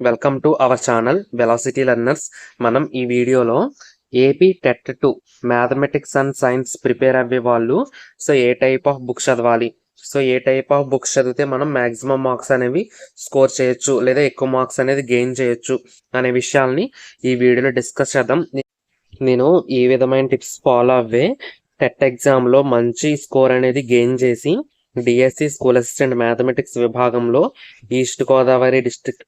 Welcome to our channel velocity learners మనం ఈ వీడియోలో AP TET two mathematics and science prepare అయ్యే వాళ్ళు. సో ఏ టైప్ ఆఫ్ బుక్స్ చదవాలి? సో ఏ టైప్ ఆఫ్ బుక్స్ చదివితే మనం మాక్సిమం మార్క్స్ అనేవి స్కోర్ చేయొచ్చు లేదా ఎక్కువ మార్క్స్ అనేది గెయిన్ చేయొచ్చు అనే విషయాల్ని ఈ వీడియోలో డిస్కస్ చేద్దాం. నేను ఈ విధమైన టిప్స్ ఫాలో అవ్వే టెట్ ఎగ్జామ్లో మంచి స్కోర్ అనేది గెయిన్ చేసి డిఎస్సి స్కూల్ అసిస్టెంట్ మ్యాథమెటిక్స్ విభాగంలో East Godavari district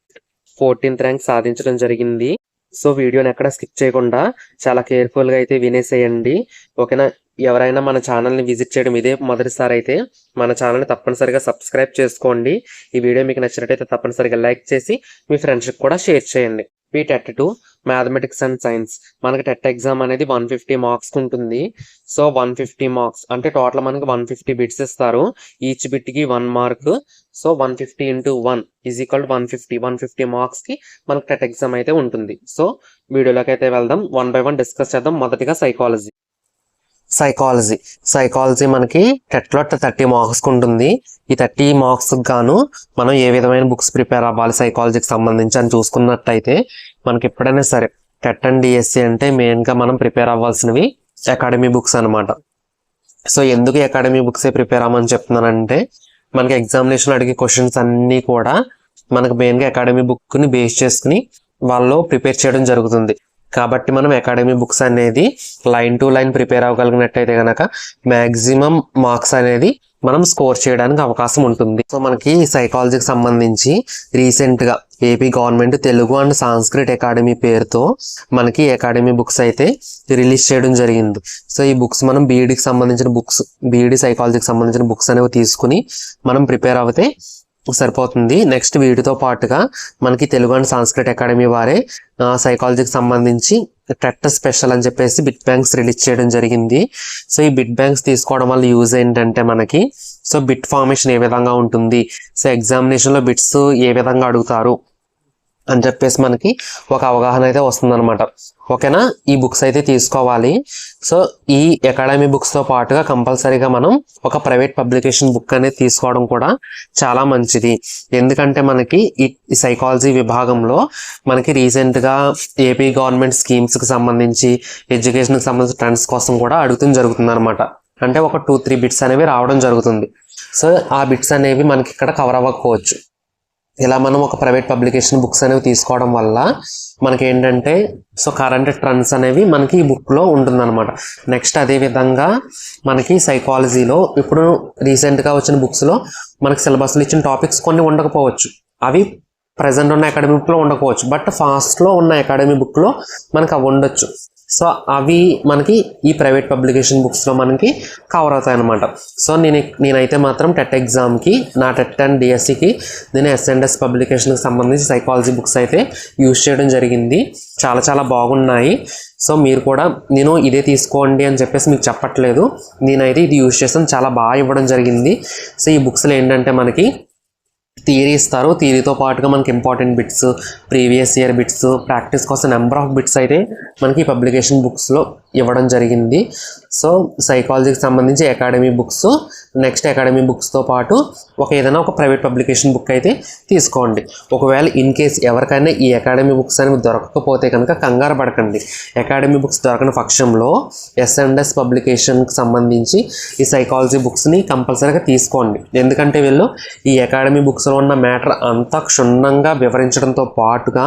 fourteenth rank సాధించడం జరిగింది. సో వీడియోని ఎక్కడ స్కిప్ చేయకుండా చాలా కేర్ఫుల్గా అయితే వినేసేయండి. ఓకేనా? ఎవరైనా మన ఛానల్ని విజిట్ చేయడం ఇదే మొదటిసారి అయితే మన ఛానల్ని తప్పనిసరిగా సబ్స్క్రైబ్ చేసుకోండి. ఈ వీడియో మీకు నచ్చినట్టయితే తప్పనిసరిగా లైక్ చేసి మీ ఫ్రెండ్స్కి కూడా షేర్ చేయండి. P TET mathematics and science. మనకి టెట్ ఎగ్జామ్ అనేది వన్ ఫిఫ్టీ మార్క్స్ ఉంటుంది. సో వన్ ఫిఫ్టీ మార్క్స్ అంటే టోటల్ మనకి వన్ ఫిఫ్టీ బిట్స్ ఇస్తారు. Each బిట్కి one mark. So one fifty into one is equal one fifty. One fifty మార్క్స్కి మనకి TET exam అయితే ఉంటుంది. సో వీడియోలోకి అయితే వెళ్దాం. వన్ బై వన్ డిస్కస్ చేద్దాం మొదటిగా సైకాలజీ. సైకాలజీ. సైకాలజీ మనకి టెట్లో థర్టీ మార్క్స్ ఉంటుంది. ఈ థర్టీ మార్క్స్ గాను మనం ఏ విధమైన బుక్స్ ప్రిపేర్ అవ్వాలి సైకాలజీకి సంబంధించి అని చూసుకున్నట్టయితే మనకి ఎప్పుడైనా సరే టెట్ అండ్ డిఎస్సి అంటే మెయిన్గా మనం ప్రిపేర్ అవ్వాల్సినవి అకాడమీ బుక్స్ అనమాట సో ఎందుకు అకాడమీ బుక్సే ప్రిపేర్ అవ్వమని చెప్తున్నానంటే మనకి ఎగ్జామినేషన్ అడిగే క్వశ్చన్స్ అన్నీ కూడా మనకు మెయిన్గా అకాడమీ బుక్ని బేస్ చేసుకుని వాళ్ళు ప్రిపేర్ చేయడం జరుగుతుంది. కాబట్టి మనం అకాడమీ బుక్స్ అనేది లైన్ టు లైన్ ప్రిపేర్ అవ్వగలిగినట్టయితే కనుక మ్యాక్సిమం మార్క్స్ అనేది మనం స్కోర్ చేయడానికి అవకాశం ఉంటుంది. సో మనకి సైకాలజీకి సంబంధించి రీసెంట్గా AP government Telugu and Sanskrit academy పేరుతో మనకి అకాడమీ బుక్స్ అయితే రిలీజ్ చేయడం జరిగింది. సో ఈ బుక్స్ మనం బీఈడికి సంబంధించిన బుక్స్ బీఈడి సైకాలజీకి సంబంధించిన బుక్స్ అనేవి తీసుకుని మనం ప్రిపేర్ అవుతే సరిపోతుంది. నెక్స్ట్ వీటితో పాటుగా మనకి తెలుగు అండ్ సాంస్క్రిట్ అకాడమీ వారే సైకాలజీకి సంబంధించి టెట్ స్పెషల్ అని చెప్పేసి బిట్ బ్యాంక్స్ రిలీజ్ చేయడం జరిగింది. సో ఈ బిట్ బ్యాంక్స్ తీసుకోవడం వల్ల యూజ్ ఏంటంటే మనకి సో బిట్ ఫార్మేషన్ ఏ విధంగా ఉంటుంది? సో ఎగ్జామినేషన్లో బిట్స్ ఏ విధంగా అడుగుతారు? అని చెప్పేసి మనకి ఒక అవగాహన అయితే వస్తుందన్నమాట. ఓకేనా? ఈ బుక్స్ అయితే తీసుకోవాలి. సో ఈ అకాడమీ బుక్స్తో పాటుగా కంపల్సరీగా మనం ఒక ప్రైవేట్ పబ్లికేషన్ బుక్ అనేది తీసుకోవడం కూడా చాలా మంచిది. ఎందుకంటే మనకి ఈ సైకాలజీ విభాగంలో మనకి రీసెంట్గా ఏపీ గవర్నమెంట్ స్కీమ్స్కి సంబంధించి ఎడ్యుకేషన్కి సంబంధించిన ట్రెండ్స్ కోసం కూడా అడుగుతుంది జరుగుతుంది అనమాట అంటే ఒక టూ త్రీ బిట్స్ అనేవి రావడం జరుగుతుంది. సో ఆ బిట్స్ అనేవి మనకి ఇక్కడ కవర్ అవ్వకపోవచ్చు. ఇలా మనం ఒక ప్రైవేట్ పబ్లికేషన్ బుక్స్ అనేవి తీసుకోవడం వల్ల మనకి ఏంటంటే సో కరెంట్ ట్రెండ్స్ అనేవి మనకి ఈ బుక్లో ఉంటుందన్నమాట. నెక్స్ట్ అదే విధంగా మనకి సైకాలజీలో ఇప్పుడు రీసెంట్గా వచ్చిన బుక్స్లో మనకి సిలబస్లో ఇచ్చిన టాపిక్స్ కొన్ని ఉండకపోవచ్చు. అవి ప్రజెంట్ ఉన్న అకాడమీ బుక్లో ఉండకపోవచ్చు. బట్ ఫాస్ట్లో ఉన్న అకాడమీ బుక్లో మనకి అవి ఉండొచ్చు. సో అవి మనకి ఈ ప్రైవేట్ పబ్లికేషన్ బుక్స్లో మనకి కవర్ అవుతాయి అనమాట సో నేను నేనైతే మాత్రం టెట్ ఎగ్జామ్కి నా టెట్ అండ్ డిఎస్సికి నేను ఎస్ఎండ్ఎస్ పబ్లికేషన్కి సంబంధించి సైకాలజీ బుక్స్ అయితే యూజ్ చేయడం జరిగింది. చాలా చాలా బాగున్నాయి. సో మీరు కూడా నేను ఇదే తీసుకోండి అని చెప్పేసి మీకు చెప్పట్లేదు. నేనైతే ఇది యూజ్ చేస్తాను. చాలా బాగా ఇవ్వడం జరిగింది. సో ఈ బుక్స్లో ఏంటంటే మనకి థియరీ ఇస్తారు. థియరీతో పాటుగా మనకి important bits previous year bits practice కోసం నెంబర్ ఆఫ్ బిట్స్ అయితే మనకి పబ్లికేషన్ బుక్స్లో ఇవ్వడం జరిగింది. సో సైకాలజీకి సంబంధించి అకాడమీ బుక్స్ నెక్స్ట్ అకాడమీ బుక్స్తో పాటు ఒక ఏదైనా ఒక ప్రైవేట్ పబ్లికేషన్ బుక్ అయితే తీసుకోండి. ఒకవేళ ఇన్ కేస్ ఎవరికైనా ఈ అకాడమీ బుక్స్ అనేవి దొరకకపోతే కనుక కంగారు పడకండి. అకాడమీ బుక్స్ దొరకని పక్షంలో ఎస్ఎండ్ఎస్ పబ్లికేషన్కి సంబంధించి ఈ సైకాలజీ బుక్స్ని కంపల్సరీగా తీసుకోండి. ఎందుకంటే వీళ్ళు ఈ అకాడమీ బుక్స్ బుక్స్లో ఉన్న మ్యాటర్ అంతా క్షుణ్ణంగా వివరించడంతో పాటుగా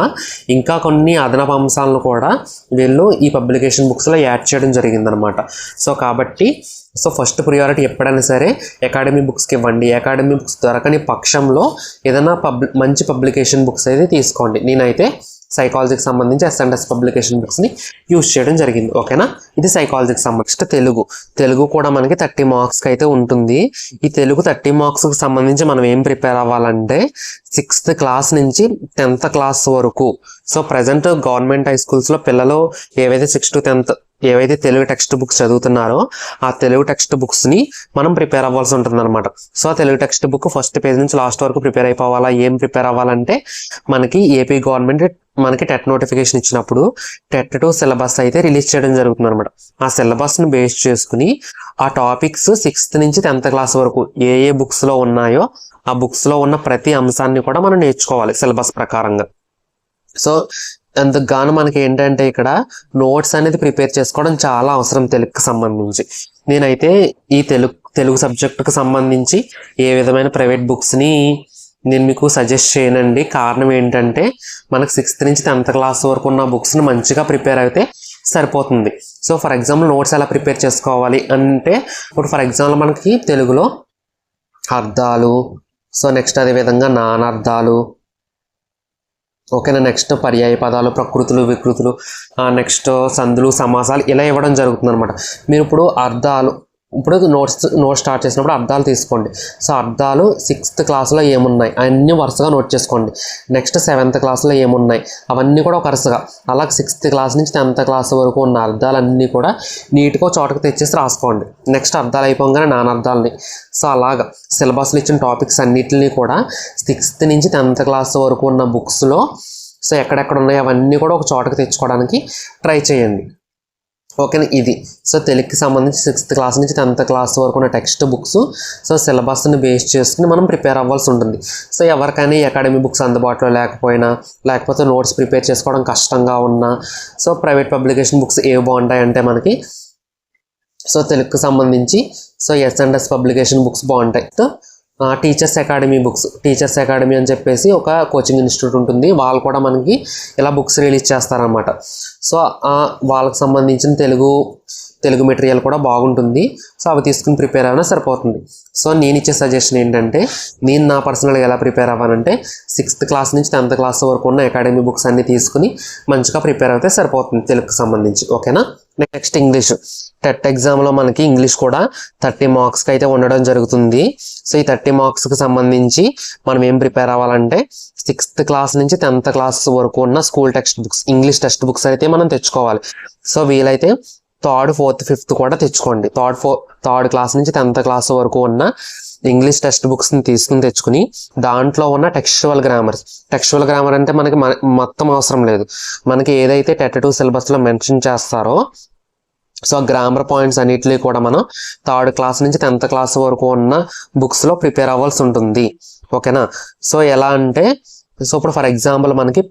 ఇంకా కొన్ని అదనపు అంశాలను కూడా వీళ్ళు ఈ పబ్లికేషన్ బుక్స్లో యాడ్ చేయడం జరిగిందనమాట. సో కాబట్టి సో ఫస్ట్ ప్రియారిటీ ఎప్పుడైనా సరే అకాడమీ బుక్స్కి ఇవ్వండి. అకాడమీ బుక్స్ దొరకని పక్షంలో ఏదైనా పబ్లి మంచి పబ్లికేషన్ బుక్స్ అయితే తీసుకోండి. నేనైతే సైకాలజీకి సంబంధించి ఎస్ఎండ్ఎస్ పబ్లికేషన్ బుక్స్ని యూజ్ చేయడం జరిగింది. ఓకేనా ఇది సైకాలజీకి సంబంధించిన తెలుగు. తెలుగు కూడా మనకి థర్టీ మార్క్స్కి అయితే ఉంటుంది. ఈ తెలుగు థర్టీ మార్క్స్కి సంబంధించి మనం ఏం ప్రిపేర్ అవ్వాలంటే సిక్స్త్ క్లాస్ నుంచి టెన్త్ క్లాస్ వరకు. సో ప్రజెంట్ గవర్నమెంట్ హై స్కూల్స్లో పిల్లలు ఏవైతే సిక్స్త్ టు టెన్త్ ఏవైతే తెలుగు టెక్స్ట్ బుక్స్ చదువుతున్నారో ఆ తెలుగు టెక్స్ట్ బుక్స్ని మనం ప్రిపేర్ అవ్వాల్సి ఉంటుంది అనమాట సో ఆ Telugu text book first page నుంచి లాస్ట్ వరకు ప్రిపేర్ అయిపోవాలా? ఏం ప్రిపేర్ అవ్వాలంటే మనకి ఏపీ గవర్నమెంట్ మనకి టెట్ నోటిఫికేషన్ ఇచ్చినప్పుడు టెట్ టు సిలబస్ అయితే రిలీజ్ చేయడం జరుగుతుంది అనమాట ఆ సిలబస్ని బేస్ చేసుకుని ఆ టాపిక్స్ సిక్స్త్ నుంచి టెన్త్ క్లాస్ వరకు ఏ ఏ బుక్స్లో ఉన్నాయో ఆ బుక్స్లో ఉన్న ప్రతి అంశాన్ని కూడా మనం నేర్చుకోవాలి సిలబస్ ప్రకారంగా. సో అందుకు గాను మనకి ఏంటంటే ఇక్కడ నోట్స్ అనేది ప్రిపేర్ చేసుకోవడం చాలా అవసరం తెలుగుకి సంబంధించి. నేనైతే ఈ తెలుగు తెలుగు సబ్జెక్టుకు సంబంధించి ఏ విధమైన ప్రైవేట్ బుక్స్ని నేను మీకు సజెస్ట్ చేయనండి. కారణం ఏంటంటే మనకు సిక్స్త్ నుంచి టెన్త్ క్లాస్ వరకు ఉన్న బుక్స్ని మంచిగా ప్రిపేర్ అయితే సరిపోతుంది. సో ఫర్ ఎగ్జాంపుల్ నోట్స్ ఎలా ప్రిపేర్ చేసుకోవాలి అంటే ఇప్పుడు ఫర్ ఎగ్జాంపుల్ మనకి తెలుగులో అర్థాలు సో నెక్స్ట్ అదే విధంగా నానార్థాలు ఓకేనా? నెక్స్ట్ పర్యాయ పదాలు ప్రకృతులు వికృతులు నెక్స్ట్ సందులు సమాసాలు ఇలా ఇవ్వడం జరుగుతుంది అనమాట మీరు ఇప్పుడు అర్థాలు ఇప్పుడు నోట్స్ నోట్ స్టార్ట్ చేసినప్పుడు అర్థాలు తీసుకోండి. సో అర్థాలు సిక్స్త్ క్లాస్లో ఏమున్నాయి? అన్నీ వరుసగా నోట్ చేసుకోండి. నెక్స్ట్ సెవెంత్ క్లాస్లో ఏమున్నాయి? అవన్నీ కూడా ఒక వరుసగా. అలాగే సిక్స్త్ క్లాస్ నుంచి టెన్త్ క్లాస్ వరకు ఉన్న అర్థాలన్నీ కూడా నీట్గా చోటకు తెచ్చేసి రాసుకోండి. నెక్స్ట్ అర్థాలు అయిపోగానే నానర్థాలని సో అలాగా. సిలబస్లో ఇచ్చిన టాపిక్స్ అన్నిటిని కూడా సిక్స్త్ నుంచి టెన్త్ క్లాస్ వరకు ఉన్న బుక్స్లో సో ఎక్కడెక్కడ ఉన్నాయో అవన్నీ కూడా ఒక చోటకు తెచ్చుకోవడానికి ట్రై చేయండి. ఓకేనా ఇది. సో తెలుగుకి సంబంధించి సిక్స్త్ క్లాస్ నుంచి టెన్త్ క్లాస్ వరకు ఉన్న టెక్స్ట్ బుక్స్ సో సిలబస్ని బేస్ చేసుకుని మనం ప్రిపేర్ అవ్వాల్సి ఉంటుంది. సో ఎవరికైనా అకాడమీ బుక్స్ అందుబాటులో లేకపోయినా లేకపోతే నోట్స్ ప్రిపేర్ చేసుకోవడం కష్టంగా ఉన్నా సో ప్రైవేట్ పబ్లికేషన్ బుక్స్ ఏవి బాగుంటాయి అంటే మనకి సో తెలుగుకి సంబంధించి so S and S publication books బాగుంటాయి. So teachers academy books teachers academy అని చెప్పేసి ఒక కోచింగ్ ఇన్స్టిట్యూట్ ఉంటుంది. వాళ్ళు కూడా మనకి ఇలా బుక్స్ రిలీజ్ చేస్తారన్నమాట. సో వాళ్ళకి సంబంధించిన తెలుగు తెలుగు మెటీరియల్ కూడా బాగుంటుంది. సో అవి తీసుకుని ప్రిపేర్ అయినా సరిపోతుంది. సో నేను ఇచ్చే సజెషన్ ఏంటంటే నేను నా పర్సనల్గా ఎలా ప్రిపేర్ అవ్వాలంటే సిక్స్త్ క్లాస్ నుంచి టెన్త్ క్లాస్ వరకు ఉన్న అకాడమీ బుక్స్ అన్నీ తీసుకుని మంచిగా ప్రిపేర్ అయితే సరిపోతుంది తెలుగుకి సంబంధించి. ఓకేనా? Next English. టెట్ ఎగ్జామ్లో మనకి ఇంగ్లీష్ కూడా థర్టీ మార్క్స్కి అయితే ఉండడం జరుగుతుంది. సో ఈ థర్టీ మార్క్స్కి సంబంధించి మనం ఏం ప్రిపేర్ అవ్వాలంటే సిక్స్త్ క్లాస్ నుంచి టెన్త్ క్లాస్ వరకు ఉన్న school text books English text books అయితే మనం తెచ్చుకోవాలి. సో వీలైతే థర్డ్ ఫోర్త్ ఫిఫ్త్ కూడా తెచ్చుకోండి. థర్డ్ ఫోర్ థర్డ్ క్లాస్ నుంచి టెన్త్ క్లాస్ వరకు ఉన్న ఇంగ్లీష్ టెక్స్ట్ బుక్స్ని తీసుకుని తెచ్చుకుని దాంట్లో ఉన్న టెక్స్చువల్ గ్రామర్స్ టెక్స్చువల్ గ్రామర్ అంటే మనకి మొత్తం అవసరం లేదు. మనకి ఏదైతే టెట్ టూ సిలబస్లో మెన్షన్ చేస్తారో సో గ్రామర్ పాయింట్స్ అన్నిటినీ కూడా మనం థర్డ్ క్లాస్ నుంచి టెన్త్ క్లాస్ వరకు ఉన్న బుక్స్లో ప్రిపేర్ అవ్వాల్సి ఉంటుంది. ఓకేనా సో ఎలా అంటే సో ఇప్పుడు ఫర్ ఎగ్జాంపుల్ మనకి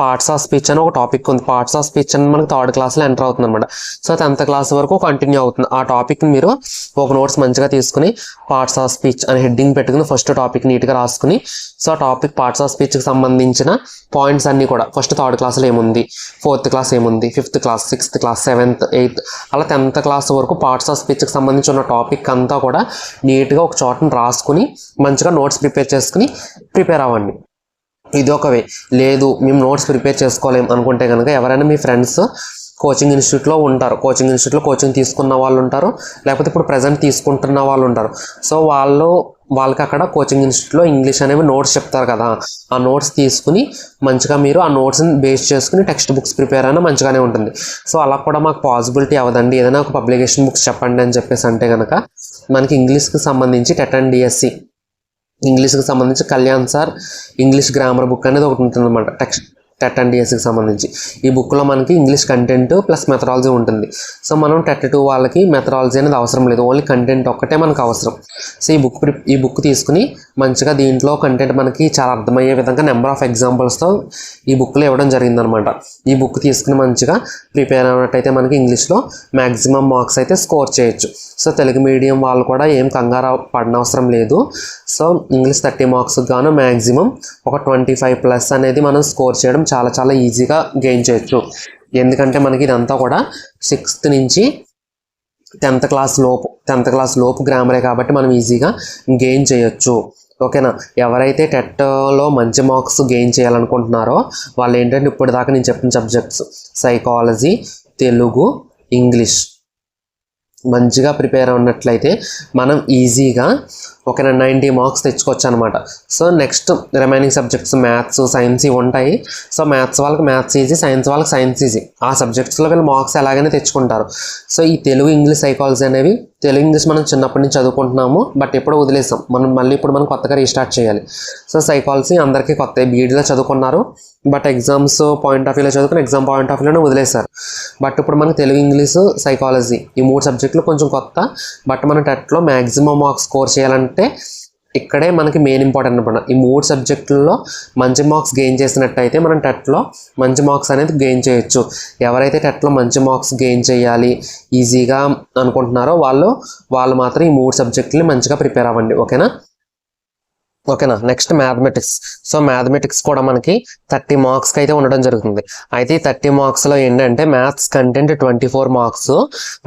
పార్ట్స్ ఆఫ్ స్పీచ్ అని ఒక టాపిక్ ఉంది. పార్ట్స్ ఆఫ్ స్పీచ్ అని మనకి థర్డ్ క్లాస్లో ఎంటర్ అవుతుంది అనమాట సో టెన్త్ క్లాస్ వరకు కంటిన్యూ అవుతుంది. ఆ టాపిక్ని మీరు ఒక నోట్స్ మంచిగా తీసుకుని పార్ట్స్ ఆఫ్ స్పీచ్ అని హెడ్డింగ్ పెట్టుకుని ఫస్ట్ టాపిక్ నీట్గా రాసుకుని సో ఆ టాపిక్ పార్ట్స్ ఆఫ్ స్పీచ్కి సంబంధించిన పాయింట్స్ అన్నీ కూడా ఫస్ట్ థర్డ్ క్లాస్లో ఏముంది? ఫోర్త్ క్లాస్ ఏముంది? Fifth class sixth class seventh eighth అలా టెన్త్ క్లాస్ వరకు పార్ట్స్ ఆఫ్ స్పీచ్కి సంబంధించి ఉన్న టాపిక్ అంతా కూడా నీట్గా ఒక చోటను రాసుకుని మంచిగా నోట్స్ ప్రిపేర్ చేసుకుని ప్రిపేర్ అవ్వండి. ఇది ఒక వే లేదు మేము నోట్స్ ప్రిపేర్ చేసుకోలేము అనుకుంటే కనుక ఎవరైనా మీ ఫ్రెండ్స్ కోచింగ్ ఇన్స్టిట్యూట్లో ఉంటారు. కోచింగ్ ఇన్స్టిట్యూట్లో కోచింగ్ తీసుకున్న వాళ్ళు ఉంటారు లేకపోతే ఇప్పుడు ప్రజెంట్ తీసుకుంటున్న వాళ్ళు ఉంటారు సో వాళ్ళు వాళ్ళకి అక్కడ కోచింగ్ ఇన్స్టిట్యూట్లో ఇంగ్లీష్ అనేవి నోట్స్ చెప్తారు కదా. ఆ నోట్స్ తీసుకుని మంచిగా మీరు ఆ నోట్స్ని బేస్ చేసుకుని టెక్స్ట్ బుక్స్ ప్రిపేర్ అయినా మంచిగానే ఉంటుంది. సో అలా కూడా మాకు పాసిబిలిటీ అవ్వదండి. ఏదైనా ఒక పబ్లికేషన్ బుక్స్ చెప్పండి అని చెప్పేసి అంటే కనుక మనకి ఇంగ్లీష్కి సంబంధించి టెట్ అండ్ డిఎస్సి ఇంగ్లీష్కి సంబంధించి Kalyan sir English grammar book అనేది ఒకటి ఉంటుంది అనమాట టెక్స్ట్ టెట్ అండ్ డిఎస్సికి సంబంధించి. ఈ బుక్లో మనకి ఇంగ్లీష్ కంటెంట్ ప్లస్ మెథడాలజీ ఉంటుంది. సో మనం టెట్ టూ వాళ్ళకి మెథడాలజీ అనేది అవసరం లేదు. ఓన్లీ కంటెంట్ ఒక్కటే మనకు అవసరం. సో ఈ బుక్ ఈ బుక్ తీసుకుని మంచిగా దీంట్లో కంటెంట్ మనకి చాలా అర్థమయ్యే విధంగా నెంబర్ ఆఫ్ ఎగ్జాంపుల్స్తో ఈ బుక్లో ఇవ్వడం జరిగిందనమాట. ఈ బుక్ తీసుకుని మంచిగా ప్రిపేర్ అయినట్టయితే మనకి ఇంగ్లీష్లో మ్యాక్సిమం మార్క్స్ అయితే స్కోర్ చేయొచ్చు. సో తెలుగు మీడియం వాళ్ళు కూడా ఏం కంగారు పడనవసరం లేదు. సో ఇంగ్లీష్ థర్టీ మార్క్స్ గాను మ్యాక్సిమం ఒక ట్వంటీ ఫైవ్ ప్లస్ అనేది మనం స్కోర్ చేయడం చాలా చాలా ఈజీగా గెయిన్ చేయొచ్చు. ఎందుకంటే మనకి ఇదంతా కూడా సిక్స్త్ నుంచి టెన్త్ క్లాస్ లోపు టెన్త్ క్లాస్ లోపు గ్రామరే కాబట్టి మనం ఈజీగా గెయిన్ చేయొచ్చు. ఓకేనా? ఎవరైతే టెట్లో మంచి మార్క్స్ గెయిన్ చేయాలనుకుంటున్నారో వాళ్ళు ఏంటంటే ఇప్పటిదాకా నేను చెప్పిన సబ్జెక్ట్స్ సైకాలజీ తెలుగు ఇంగ్లీష్. మంచిగా ప్రిపేర్ ఉన్నట్లయితే మనం ఈజీగా ఒక నైంటీ మార్క్స్ తెచ్చుకోవచ్చు అనమాట so next remaining subjects maths science ఇవి ఉంటాయి. సో మ్యాథ్స్ వాళ్ళకి మ్యాథ్స్ ఈజీ సైన్స్ వాళ్ళకి సైన్స్ ఈజీ ఆ సబ్జెక్ట్స్లో వీళ్ళు మార్క్స్ ఎలాగైనా తెచ్చుకుంటారు. సో ఈ తెలుగు ఇంగ్లీష్ సైకాలజీ అనేవి తెలుగు ఇంగ్లీష్ మనం చిన్నప్పటి నుంచి చదువుకుంటున్నాము. బట్ ఎప్పుడో వదిలేసాం. మనం మళ్ళీ ఇప్పుడు మనం కొత్తగా రీస్టార్ట్ చేయాలి. సో సైకాలజీ అందరికీ కొత్త బీఈడీలో చదువుకున్నారు. బట్ ఎగ్జామ్స్ పాయింట్ ఆఫ్ వ్యూలో చదువుకుని ఎగ్జామ్ పాయింట్ ఆఫ్ వ్యూలోనే వదిలేశారు. బట్ ఇప్పుడు మనకి తెలుగు ఇంగ్లీష్ సైకాలజీ ఈ మూడు సబ్జెక్టులు కొంచెం కొత్త బట్ మన టెట్లో మ్యాక్సిమం మార్క్స్ స్కోర్ చేయాలంటే ఇక్కడే మనకి మెయిన్ ఇంపార్టెంట్ అనమాట ఈ మూడు సబ్జెక్టుల్లో మంచి మార్క్స్ గెయిన్ చేసినట్టయితే మనం టెట్లో మంచి మార్క్స్ అనేది గెయిన్ చేయొచ్చు. ఎవరైతే టెట్లో మంచి మార్క్స్ గెయిన్ చేయాలి ఈజీగా అనుకుంటున్నారో వాళ్ళు వాళ్ళు మాత్రం ఈ మూడు సబ్జెక్టులని మంచిగా ప్రిపేర్ అవ్వండి. ఓకేనా? ఓకేనా? Next mathematics. సో మ్యాథమెటిక్స్ కూడా మనకి థర్టీ మార్క్స్కి అయితే ఉండడం జరుగుతుంది. అయితే ఈ థర్టీ మార్క్స్లో ఏంటంటే maths content twenty four marks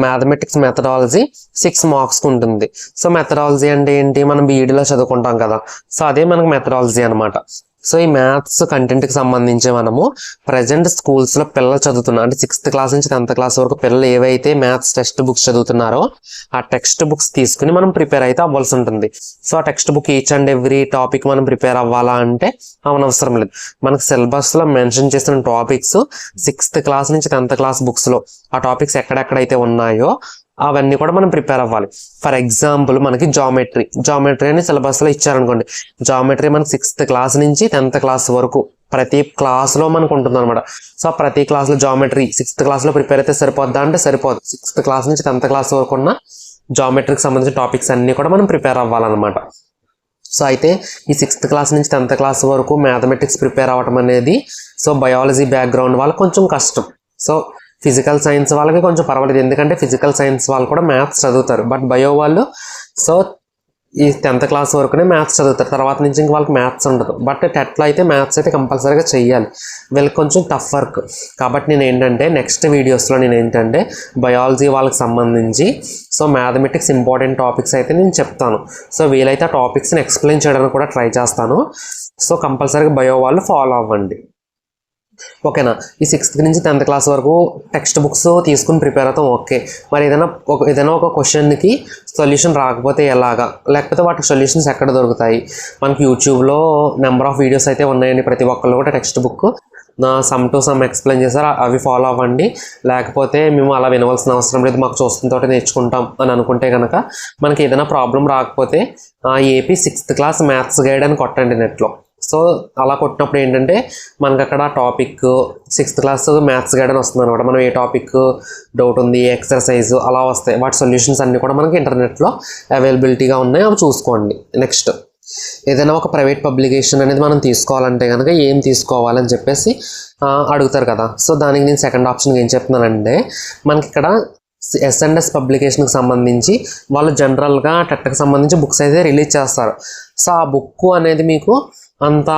mathematics methodology six మార్క్స్కి ఉంటుంది. సో మెథడాలజీ అంటే ఏంటి? మనం బీఈడీలో చదువుకుంటాం కదా. సో అదే మనకు మెథడాలజీ అనమాట సో ఈ మ్యాథ్స్ కంటెంట్కి సంబంధించి మనము ప్రజెంట్ స్కూల్స్లో పిల్లలు చదువుతున్నారు అంటే సిక్స్త్ క్లాస్ నుంచి టెన్త్ క్లాస్ వరకు పిల్లలు ఏవైతే మ్యాథ్స్ టెక్స్ట్ బుక్స్ చదువుతున్నారో ఆ టెక్స్ట్ బుక్స్ తీసుకుని మనం ప్రిపేర్ అయితే అవ్వాల్సి ఉంటుంది. సో ఆ text book each and every topic మనం ప్రిపేర్ అవ్వాలా అంటే అవనవసరం లేదు. మనకు సిలబస్లో మెన్షన్ చేసిన టాపిక్స్ సిక్స్త్ క్లాస్ నుంచి టెన్త్ క్లాస్ బుక్స్లో ఆ టాపిక్స్ ఎక్కడెక్కడైతే ఉన్నాయో అవన్నీ కూడా మనం ప్రిపేర్ అవ్వాలి. ఫర్ ఎగ్జాంపుల్ మనకి జామెట్రీ. జామెట్రీ అని సిలబస్లో ఇచ్చారనుకోండి. జామెట్రీ మనకి సిక్స్త్ క్లాస్ నుంచి టెన్త్ క్లాస్ వరకు ప్రతి క్లాస్లో మనకు ఉంటుంది అనమాట సో ప్రతి క్లాస్లో జామెట్రీ సిక్స్త్ క్లాస్లో ప్రిపేర్ అయితే సరిపోద్దా అంటే సరిపోదు. సిక్స్త్ క్లాస్ నుంచి టెన్త్ క్లాస్ వరకు ఉన్న జామెట్రీకి సంబంధించిన టాపిక్స్ అన్నీ కూడా మనం ప్రిపేర్ అవ్వాలన్నమాట. సో అయితే ఈ సిక్స్త్ క్లాస్ నుంచి టెన్త్ క్లాస్ వరకు మ్యాథమెటిక్స్ ప్రిపేర్ అవ్వటం అనేది సో బయాలజీ బ్యాక్గ్రౌండ్ వాళ్ళకి కొంచెం కష్టం. సో ఫిజికల్ సైన్స్ వాళ్ళకి కొంచెం పర్వాలేదు. ఎందుకంటే ఫిజికల్ సైన్స్ వాళ్ళు కూడా మ్యాథ్స్ చదువుతారు. బట్ బయో వాళ్ళు సో ఈ టెన్త్ క్లాస్ వరకునే మ్యాథ్స్ చదువుతారు. తర్వాత నుంచి ఇంక వాళ్ళకి మ్యాథ్స్ ఉండదు. బట్ టెట్లో అయితే మ్యాథ్స్ అయితే కంపల్సరీగా చేయాలి వీళ్ళకి కొంచెం టఫ్ వర్క్. కాబట్టి నేను ఏంటంటే నెక్స్ట్ వీడియోస్లో నేను ఏంటంటే బయాలజీ వాళ్ళకి సంబంధించి సో మ్యాథమెటిక్స్ ఇంపార్టెంట్ టాపిక్స్ అయితే నేను చెప్తాను. సో వీలైతే ఆ టాపిక్స్ని ఎక్స్ప్లెయిన్ చేయడానికి కూడా ట్రై చేస్తాను. సో కంపల్సరీగా బయో వాళ్ళు ఫాలో అవ్వండి. ఓకేనా? ఈ సిక్స్త్ నుంచి టెన్త్ క్లాస్ వరకు టెక్స్ట్ బుక్స్ తీసుకుని ప్రిపేర్ అవుతాం ఓకే. మరి ఏదైనా ఒక ఏదైనా ఒక క్వశ్చన్కి సొల్యూషన్ రాకపోతే ఎలాగా? లేకపోతే వాటికి సొల్యూషన్స్ ఎక్కడ దొరుకుతాయి? మనకి యూట్యూబ్లో నెంబర్ ఆఫ్ వీడియోస్ అయితే ఉన్నాయండి ప్రతి ఒక్కళ్ళు కూడా టెక్స్ట్ బుక్ నా సమ్ టు సమ్ ఎక్స్ప్లెయిన్ చేశారు అవి ఫాలో అవ్వండి. లేకపోతే మేము అలా వినవలసిన అవసరం లేదు మాకు చూస్తున్న తోటి నేర్చుకుంటాం అని అనుకుంటే కనుక మనకి ఏదైనా ప్రాబ్లం రాకపోతే AP sixth class maths guide అని కొట్టండి నెట్లో సో అలా కొట్టినప్పుడు ఏంటంటే మనకి అక్కడ topic sixth class maths guidance వస్తుంది అనమాట మనం ఏ టాపిక్ డౌట్ ఉంది ఎక్సర్సైజ్ అలా వస్తాయి. వాటి సొల్యూషన్స్ అన్నీ కూడా మనకి ఇంటర్నెట్లో అవైలబిలిటీగా ఉన్నాయి. అవి చూసుకోండి నెక్స్ట్. ఏదైనా ఒక ప్రైవేట్ పబ్లికేషన్ అనేది మనం తీసుకోవాలంటే కనుక ఏం తీసుకోవాలని చెప్పేసి అడుగుతారు కదా. సో దానికి నేను సెకండ్ ఆప్షన్ ఏం చెప్తున్నానంటే మనకి ఇక్కడ ఎస్ఎన్ఎస్ పబ్లికేషన్కి సంబంధించి వాళ్ళు జనరల్గా టెట్కి సంబంధించి బుక్స్ అయితే రిలీజ్ చేస్తారు. సో ఆ బుక్ అనేది మీకు అంతా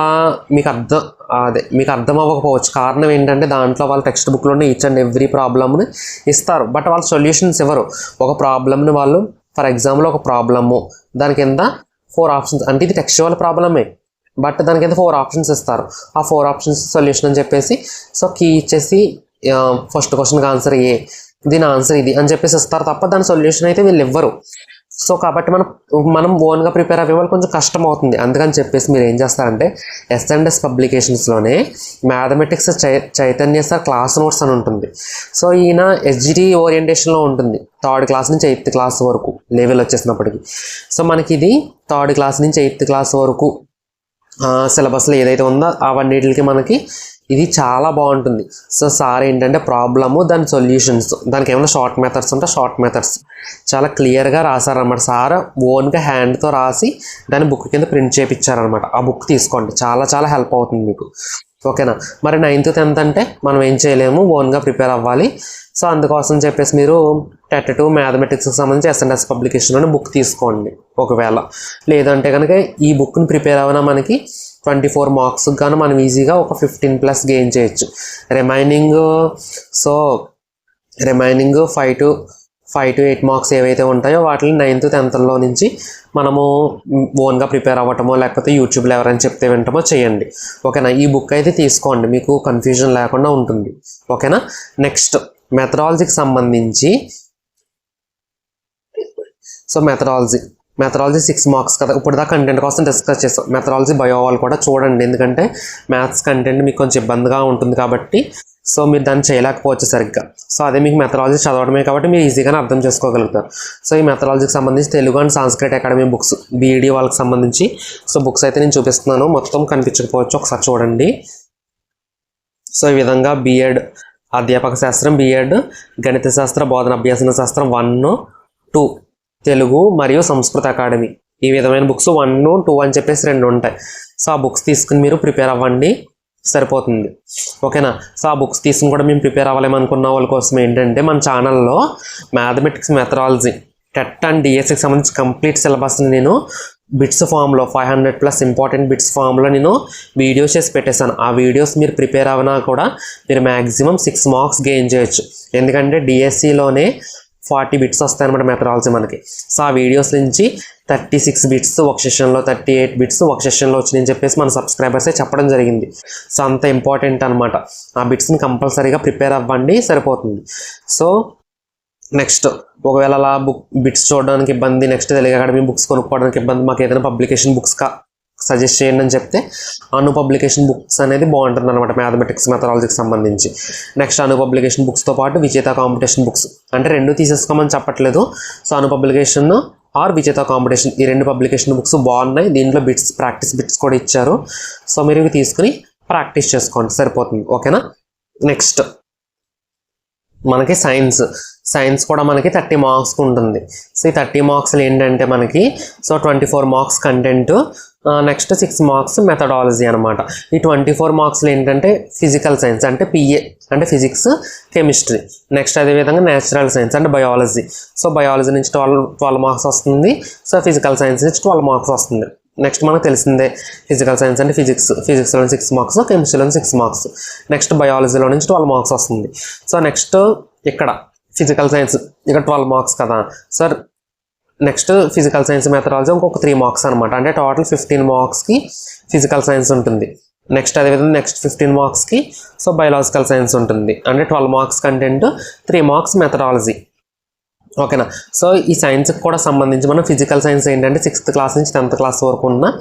మీకు అర్థం అదే మీకు అర్థం అవ్వకపోవచ్చు కారణం ఏంటంటే దాంట్లో వాళ్ళ టెక్స్ట్ బుక్లోనే ఈచ్ అండ్ ఎవ్రీ ప్రాబ్లమ్ని ఇస్తారు. బట్ వాళ్ళు సొల్యూషన్స్ ఇవ్వరు ఒక ప్రాబ్లమ్ని వాళ్ళు ఫర్ ఎగ్జాంపుల్ ఒక ప్రాబ్లము దాని కింద ఫోర్ ఆప్షన్స్ అంటే ఇది టెక్స్చువల్ ప్రాబ్లమే బట్ దాని కింద ఫోర్ ఆప్షన్స్ ఇస్తారు. ఆ ఫోర్ ఆప్షన్స్ సొల్యూషన్ అని చెప్పేసి సో కీ ఇచ్చేసి ఫస్ట్ క్వశ్చన్కి ఆన్సర్ ఏ. దీని ఆన్సర్ ఇది అని చెప్పేసి ఇస్తారు తప్ప దాని సొల్యూషన్ అయితే వీళ్ళు ఇవ్వరు. సో కాబట్టి మనం మనం ఓన్గా ప్రిపేర్ అవ్వాలి కొంచెం కష్టం అవుతుంది అందుకని చెప్పేసి మీరు ఏం చేస్తారంటే ఎస్ఎండ్ఎస్ పబ్లికేషన్స్లోనే మ్యాథమెటిక్స్ చై చైతన్య సార్ క్లాస్ నోట్స్ అని ఉంటుంది. సో ఈయన ఎస్జిటి ఓరియంటేషన్లో ఉంటుంది. థర్డ్ క్లాస్ నుంచి ఎయిత్ క్లాస్ వరకు లెవెల్ వచ్చేసినప్పటికీ. సో మనకి ఇది థర్డ్ క్లాస్ నుంచి ఎయిత్ క్లాస్ వరకు సిలబస్లో ఏదైతే ఉందో అవన్నిటికి మనకి ఇది చాలా బాగుంటుంది. సో సార్ ఏంటంటే ప్రాబ్లము దాని సొల్యూషన్స్ దానికి ఏమైనా షార్ట్ మెథడ్స్ ఉంటే షార్ట్ మెథడ్స్. చాలా క్లియర్గా రాశారనమాట సార్. ఓన్గా హ్యాండ్తో రాసి దాన్ని బుక్ కింద ప్రింట్ చేయించారనమాట ఆ బుక్ తీసుకోండి. చాలా చాలా హెల్ప్ అవుతుంది మీకు. ఓకేనా? మరి నైన్త్ టెన్త్ అంటే మనం ఏం చేయలేము. ఓన్గా ప్రిపేర్ అవ్వాలి. సో అందుకోసం చెప్పేసి మీరు టెట్ టు మ్యాథమెటిక్స్కి సంబంధించి ఎస్ఎన్ఎస్ పబ్లికేషన్లోనే బుక్ తీసుకోండి ఒకవేళ. లేదంటే కనుక ఈ బుక్ని ప్రిపేర్ అవ్వనా మనకి? ట్వంటీ ఫోర్ మార్క్స్ గాను మనం ఈజీగా ఒక ఫిఫ్టీన్ ప్లస్ గెయిన్ చేయొచ్చు. Remaining so remaining five to five to eight marks ఏవైతే ఉంటాయో వాటిని నైన్త్ టెన్త్లో నుంచి మనము ఓన్గా ప్రిపేర్ అవ్వటమో లేకపోతే యూట్యూబ్లో ఎవరైనా చెప్తే వింటామో చేయండి. ఓకేనా? ఈ బుక్ అయితే తీసుకోండి. మీకు కన్ఫ్యూజన్ లేకుండా ఉంటుంది. ఓకేనా? నెక్స్ట్ మెథడాలజీకి సంబంధించి so methodology methodology six marks కదా. ఇప్పుడు దా కంటెంట్ కోసం డిస్కస్ చేస్తాం మెథడాలజీ బయో వాళ్ళు కూడా చూడండి. ఎందుకంటే మ్యాథ్స్ కంటెంట్ మీకు కొంచెం ఇబ్బందిగా ఉంటుంది కాబట్టి సో మీరు దాన్ని చేయలేకపోవచ్చు సరిగ్గా. సో అదే మీకు మెథడాలజీ చదవడమే కాబట్టి మీరు ఈజీగానే అర్థం చేసుకోగలుగుతారు. సో ఈ మెథడాలజీకి సంబంధించి Telugu and Sanskrit academy books BEd వాళ్ళకి సంబంధించి. సో బుక్స్ అయితే నేను చూపిస్తున్నాను. మొత్తం కనిపించకపోవచ్చు. ఒకసారి చూడండి. సో ఈ విధంగా బీఎడ్ అధ్యాపక శాస్త్రం బీఎడ్ గణిత శాస్త్ర బోధన అభ్యాసన శాస్త్రం వన్ టూ తెలుగు మరియు సంస్కృత అకాడమీ. ఈ విధమైన బుక్స్ వన్ టూ అని చెప్పేసి రెండు ఉంటాయి. సో ఆ బుక్స్ తీసుకుని మీరు ప్రిపేర్ అవ్వండి. సరిపోతుంది. ఓకేనా? సో ఆ బుక్స్ తీసుకుని కూడా మేము ప్రిపేర్ అవ్వలేమనుకున్న వాళ్ళ కోసం ఏంటంటే మన ఛానల్లో మ్యాథమెటిక్స్ మెథడాలజీ టెట్ అండ్ డిఎస్సికి సంబంధించి కంప్లీట్ సిలబస్ని నేను బిట్స్ ఫామ్లో five hundred plus important bits ఫామ్లో నేను వీడియోస్ చేసి పెట్టేశాను. ఆ వీడియోస్ మీరు ప్రిపేర్ అవ్వనా కూడా మీరు మ్యాక్సిమం సిక్స్ మార్క్స్ గెయిన్ చేయొచ్చు. ఎందుకంటే డిఎస్సిలోనే ఫార్టీ బిట్స్ వస్తాయి అనమాట మెథడాలజీ మనకి. సో ఆ వీడియోస్ నుంచి థర్టీ సిక్స్ బిట్స్ ఒక సెషన్లో థర్టీ ఎయిట్ బిట్స్ ఒక సెషన్లో వచ్చినాయని చెప్పేసి మన సబ్స్క్రైబర్సే చెప్పడం జరిగింది. సో అంత ఇంపార్టెంట్ అనమాట ఆ బిట్స్ని కంపల్సరీగా ప్రిపేర్ అవ్వండి సరిపోతుంది. సో నెక్స్ట్ ఒకవేళ అలా బుక్ బిట్స్ చూడడానికి ఇబ్బంది నెక్స్ట్ తెలుగు అకాడమీ బుక్స్ కొనుక్కోవడానికి ఇబ్బంది మాకు ఏదైనా పబ్లికేషన్ బుక్స్ కా సజెస్ట్ చేయండి అని చెప్తే అను పబ్లికేషన్ బుక్స్ అనేది బాగుంటుంది అనమాట మ్యాథమెటిక్స్ మెథడాలజీకి సంబంధించి. నెక్స్ట్ అను పబ్లికేషన్ బుక్స్తో పాటు విజేత కాంపిటీషన్ బుక్స్ అంటే రెండు తీసేసుకోమని చెప్పట్లేదు. So Anu publication or Vijetha competition ఈ రెండు పబ్లికేషన్ బుక్స్ బాగున్నాయి. దీంట్లో బిట్స్ ప్రాక్టీస్ బిట్స్ కూడా ఇచ్చారు. సో మీరు ఇవి తీసుకుని ప్రాక్టీస్ చేసుకోండి. సరిపోతుంది. ఓకేనా నెక్స్ట్ మనకి సైన్స్ సైన్స్ కూడా మనకి థర్టీ మార్క్స్ ఉంటుంది. సో ఈ థర్టీ మార్క్స్లు ఏంటంటే మనకి so twenty four marks content next six marks methodology అనమాట ఈ ట్వంటీ ఫోర్ మార్క్స్లో ఏంటంటే ఫిజికల్ సైన్స్ అంటే పిఏ అంటే ఫిజిక్స్ కెమిస్ట్రీ నెక్స్ట్ అదేవిధంగా నేచురల్ సైన్స్ అంటే బయాలజీ సో బయాలజీ నుంచి ట్వెల్వ్ ట్వెల్వ్ మార్క్స్ వస్తుంది. సో ఫిజికల్ సైన్స్ నుంచి ట్వెల్వ్ మార్క్స్ వస్తుంది. నెక్స్ట్ మనకు తెలిసిందే ఫిజికల్ సైన్స్ అంటే ఫిజిక్స్ ఫిజిక్స్లో సిక్స్ మార్క్స్ కెమిస్ట్రీలో సిక్స్ మార్క్స్ నెక్స్ట్ బయాలజీలో నుంచి ట్వెల్వ్ మార్క్స్ వస్తుంది. సో నెక్స్ట్ ఇక్కడ ఫిజికల్ సైన్స్ ఇక్కడ ట్వెల్వ్ మార్క్స్ కదా. Sir next physical science methodology ఇంకొక త్రీ మార్క్స్ అనమాట అంటే టోటల్ ఫిఫ్టీన్ మార్క్స్కి ఫిజికల్ సైన్స్ ఉంటుంది. నెక్స్ట్ అదేవిధంగా నెక్స్ట్ ఫిఫ్టీన్ మార్క్స్కి సో బయలాజికల్ సైన్స్ ఉంటుంది. అంటే twelve marks content three marks methodology ఓకేనా? సో ఈ సైన్స్కి కూడా సంబంధించి మనం ఫిజికల్ సైన్స్ ఏంటంటే సిక్స్త్ క్లాస్ నుంచి టెన్త్ క్లాస్ వరకు ఉన్న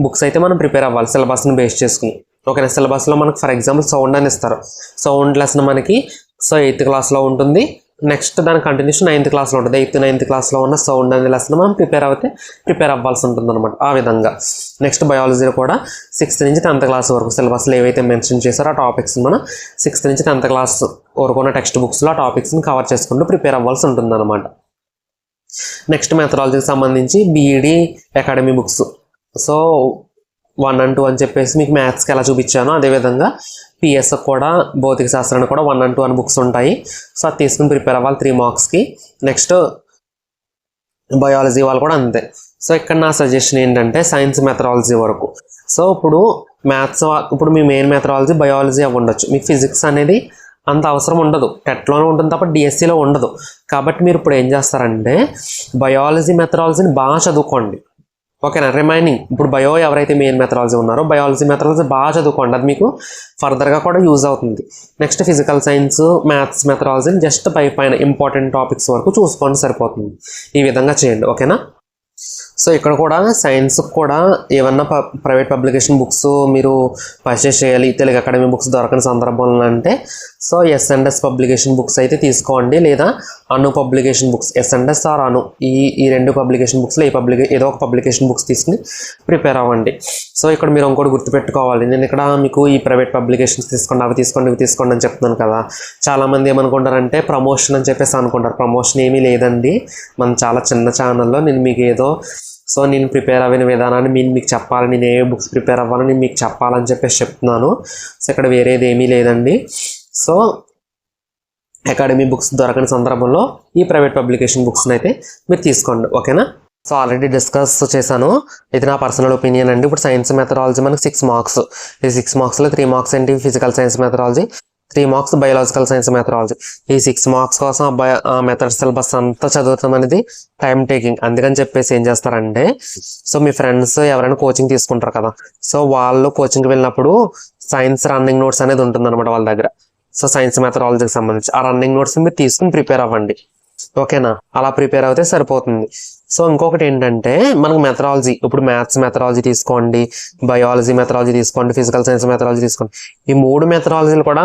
బుక్స్ అయితే మనం ప్రిపేర్ అవ్వాలి సిలబస్ని బేస్ చేసుకుని. ఓకేనా? సిలబస్లో మనకు ఫర్ ఎగ్జాంపుల్ సౌండ్ అని ఇస్తారు. సౌండ్ లెసన్ మనకి సో ఎయిత్ క్లాస్లో ఉంటుంది. నెక్స్ట్ దాని కంటిన్యూషన్ నైన్త్ క్లాస్లో ఉంటుంది. ఎయిత్ నైన్త్ క్లాస్లో ఉన్న సౌండ్ అనే లెసన్ మనం ప్రిపేర్ అవుతే ప్రిపేర్ అవ్వాల్సి ఉంటుంది అనమాట ఆ విధంగా. నెక్స్ట్ బయాలజీలో కూడా సిక్స్త్ నుంచి టెన్త్ క్లాస్ వరకు సిలబస్లో ఏవైతే మెన్షన్ చేశారో ఆ టాపిక్స్ మనం సిక్స్త్ నుంచి టెన్త్ క్లాస్ వరకు ఉన్న టెక్స్ట్ బుక్స్లో ఆ టాపిక్స్ని కవర్ చేసుకుంటూ ప్రిపేర్ అవ్వాల్సి ఉంటుంది అనమాట నెక్స్ట్ మెథడాలజీకి సంబంధించి BEd academy books so one and two అని చెప్పేసి మీకు మ్యాథ్స్కి ఎలా చూపించానో అదేవిధంగా పిఎస్ కూడా భౌతిక శాస్త్రానికి కూడా వన్ అండ్ టూ అని బుక్స్ ఉంటాయి. సో అది తీసుకుని ప్రిపేర్ అవ్వాలి త్రీ మార్క్స్కి నెక్స్ట్ బయాలజీ వాళ్ళు కూడా అంతే. సో ఇక్కడ నా సజెషన్ ఏంటంటే సైన్స్ మెథడాలజీ వరకు. సో ఇప్పుడు మ్యాథ్స్ ఇప్పుడు మీ మెయిన్ మెథడాలజీ బయాలజీ అవి ఉండొచ్చు. మీకు ఫిజిక్స్ అనేది అంత అవసరం ఉండదు. టెట్లోనే ఉంటుంది తప్ప డిఎస్సిలో ఉండదు. కాబట్టి మీరు ఇప్పుడు ఏం చేస్తారంటే బయాలజీ మెథడాలజీని బాగా చదువుకోండి. ఓకేనా రిమైనింగ్ ఇప్పుడు బయో ఎవరైతే మెయిన్ మెథడాలజీ ఉన్నారో బయాలజీ మెథడాలజీ బాగా చదువుకోండి. అది మీకు ఫర్దర్గా కూడా యూజ్ అవుతుంది. నెక్స్ట్ ఫిజికల్ సైన్స్ మ్యాథ్స్ మెథడాలజీని జస్ట్ పై పైన ఇంపార్టెంట్ టాపిక్స్ వరకు చూసుకోండి సరిపోతుంది. ఈ విధంగా చేయండి. ఓకేనా? సో ఇక్కడ కూడా సైన్స్ కూడా ఏమన్నా ప ప్రైవేట్ పబ్లికేషన్ బుక్స్ మీరు పర్చేస్ చేయాలి తెలుగు అకాడమీ బుక్స్ దొరకని సందర్భంలో అంటే సో ఎస్ఎండ్ఎస్ పబ్లికేషన్ బుక్స్ అయితే తీసుకోండి. లేదా Anu publication books S and S or Anu ఈ ఈ రెండు పబ్లికేషన్ బుక్స్లో ఈ పబ్లికే ఏదో ఒక పబ్లికేషన్ బుక్స్ తీసుకుని ప్రిపేర్ అవ్వండి. సో ఇక్కడ మీరు ఇంకోటి గుర్తుపెట్టుకోవాలి. నేను ఇక్కడ మీకు ఈ ప్రైవేట్ పబ్లికేషన్స్ తీసుకోండి అవి తీసుకోండి ఇవి తీసుకోండి అని చెప్తున్నాను కదా. చాలామంది ఏమనుకుంటారంటే ప్రమోషన్ అని చెప్పేసి అనుకుంటారు. ప్రమోషన్ ఏమీ లేదండి. మన చాలా చిన్న ఛానల్లో నేను మీకు ఏదో సో నేను ప్రిపేర్ అయిన విధానాన్ని నేను మీకు చెప్పాలి. నేను ఏ బుక్స్ ప్రిపేర్ అవ్వాలని నేను మీకు చెప్పాలని చెప్పేసి చెప్తున్నాను. సో ఇక్కడ వేరేది ఏమీ లేదండి. సో అకాడమీ బుక్స్ దొరకని సందర్భంలో ఈ ప్రైవేట్ పబ్లికేషన్ బుక్స్ని అయితే మీరు తీసుకోండి. ఓకేనా? సో ఆల్రెడీ డిస్కస్ చేశాను. ఇది నా పర్సనల్ ఒపీనియన్ అండి. ఇప్పుడు సైన్స్ మెథడాలజీ మనకి సిక్స్ మార్క్స్. ఈ సిక్స్ మార్క్స్లో త్రీ మార్క్స్ ఏంటి? Physical science methodology three marks biological science methodology. ఈ సిక్స్ మార్క్స్ కోసం ఆ మెథడ్ సిలబస్ అంతా చదువుతాం అనేది టైం టేకింగ్. అందుకని చెప్పేసి ఏం చేస్తారంటే సో మీ ఫ్రెండ్స్ ఎవరైనా కోచింగ్ తీసుకుంటారు కదా సో వాళ్ళు కోచింగ్కి వెళ్ళినప్పుడు సైన్స్ రన్నింగ్ నోట్స్ అనేది ఉంటుందన్నమాట వాళ్ళ దగ్గర. సో సైన్స్ మెథడాలజీకి సంబంధించి. ఆ రన్నింగ్ నోట్స్ మీరు తీసుకుని ప్రిపేర్ అవ్వండి. ఓకేనా? అలా ప్రిపేర్ అయితే సరిపోతుంది. సో ఇంకొకటి ఏంటంటే మనకు మెథడాలజీ. ఇప్పుడు మ్యాథ్స్ మెథడాలజీ తీసుకోండి బయాలజీ మెథడాలజీ తీసుకోండి ఫిజికల్ సైన్స్ మెథడాలజీ తీసుకోండి. ఈ మూడు మెథడాలజీలు కూడా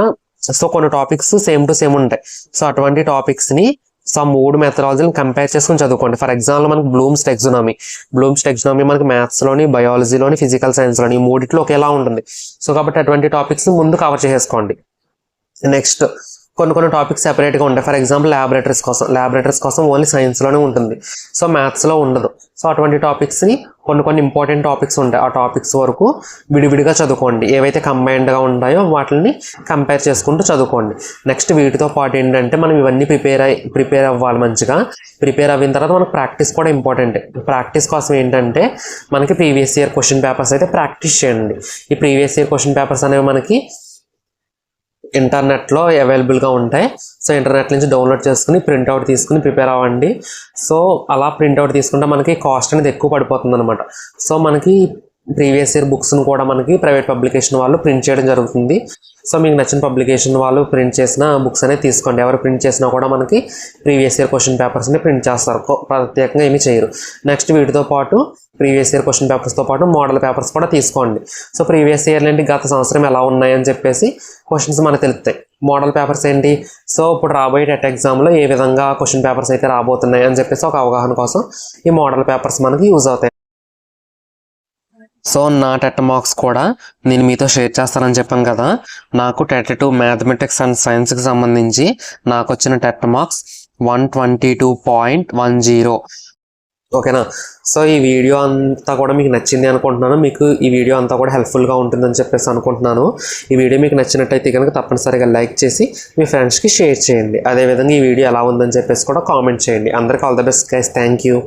సో కొన్ని టాపిక్స్ సేమ్ టు సేమ్ ఉంటాయి. సో అటువంటి టాపిక్స్ని సమ్ సో ఆ మూడు మెథడాలజీని కంపేర్ చేసుకుని చదువుకోండి. ఫర్ ఎగ్జాంపుల్ మనకి బ్లూమ్స్ టెక్జానమీ బ్లూమ్స్ టెక్జానమీ మనకి మ్యాథ్స్లోని బయాలజీలోని ఫిజికల్ సైన్స్లోని మూడిట్లో ఒకేలా ఉంటుంది. సో కాబట్టి అటువంటి టాపిక్స్ ముందు కవర్ చేసేసుకోండి. నెక్స్ట్ కొన్ని కొన్ని టాపిక్స్ సెపరేట్గా ఉంటాయి. ఫర్ ఎగ్జాంపుల్ ల్యాబొరేటరీస్ కోసం ల్యాబొరేటరీస్ కోసం ఓన్లీ సైన్స్లోనే ఉంటుంది. సో మ్యాథ్స్లో ఉండదు. సో అటువంటి టాపిక్స్ని కొన్ని కొన్ని ఇంపార్టెంట్ టాపిక్స్ ఉంటాయి. ఆ టాపిక్స్ వరకు విడివిడిగా చదువుకోండి. ఏవైతే కంబైన్డ్గా ఉంటాయో వాటిని కంపేర్ చేసుకుంటూ చదువుకోండి. నెక్స్ట్ వీటితో పాటు ఏంటంటే మనం ఇవన్నీ ప్రిపేర్ అయ్యి ప్రిపేర్ అవ్వాలి మంచిగా. ప్రిపేర్ అయిన తర్వాత మనకు ప్రాక్టీస్ కూడా ఇంపార్టెంట్ ప్రాక్టీస్ కోసం ఏంటంటే మనకి ప్రీవియస్ ఇయర్ క్వశ్చన్ పేపర్స్ అయితే ప్రాక్టీస్ చేయండి. ఈ ప్రీవియస్ ఇయర్ క్వశ్చన్ పేపర్స్ అనేవి మనకి ఇంటర్నెట్లో అవైలబుల్గా ఉంటాయి. సో ఇంటర్నెట్ నుంచి డౌన్లోడ్ చేసుకుని ప్రింట్అవుట్ తీసుకుని ప్రిపేర్ అవ్వండి. సో అలా ప్రింట్అవుట్ తీసుకుంటే మనకి కాస్ట్ అనేది ఎక్కువ పడిపోతుంది అనమాట సో మనకి ప్రీవియస్ ఇయర్ బుక్స్ను కూడా మనకి ప్రైవేట్ పబ్లికేషన్ వాళ్ళు ప్రింట్ చేయడం జరుగుతుంది. సో మీకు నచ్చిన పబ్లికేషన్ వాళ్ళు ప్రింట్ చేసిన బుక్స్ అనేది తీసుకోండి. ఎవరు ప్రింట్ చేసినా కూడా మనకి ప్రీవియస్ ఇయర్ క్వశ్చన్ పేపర్స్ని ప్రింట్ చేస్తారు. ప్రత్యేకంగా ఏమీ చేయరు. నెక్స్ట్ వీటితో పాటు ప్రీవియస్ ఇయర్ క్వశ్చన్ పేపర్స్తో పాటు మోడల్ పేపర్స్ కూడా తీసుకోండి. సో ప్రీవియస్ ఇయర్ ఏంటి గత సంవత్సరం ఎలా ఉన్నాయని చెప్పేసి క్వశ్చన్స్ మనకు తెలుస్తాయి. మోడల్ పేపర్స్ ఏంటి? సో ఇప్పుడు రాబోయే టెట్ ఎగ్జామ్లో ఏ విధంగా క్వశ్చన్ పేపర్స్ అయితే రాబోతున్నాయి అని చెప్పేసి ఒక అవగాహన కోసం ఈ మోడల్ పేపర్స్ మనకి యూజ్ అవుతాయి. సో నా టెట్ మార్క్స్ కూడా నేను మీతో షేర్ చేస్తానని చెప్పాను కదా. నాకు టెట్ టూ మ్యాథమెటిక్స్ అండ్ సైన్స్కి సంబంధించి నాకు వచ్చిన TET marks one twenty two point one zero. ఓకేనా? సో ఈ వీడియో అంతా కూడా మీకు నచ్చింది అనుకుంటున్నాను. మీకు ఈ వీడియో అంతా కూడా హెల్ప్ఫుల్గా ఉంటుందని చెప్పేసి అనుకుంటున్నాను. ఈ వీడియో మీకు నచ్చినట్టయితే కనుక తప్పనిసరిగా లైక్ చేసి మీ ఫ్రెండ్స్కి షేర్ చేయండి. అదేవిధంగా ఈ వీడియో ఎలా ఉందని చెప్పేసి కూడా కామెంట్ చేయండి. అందరికీ all the best guys thank you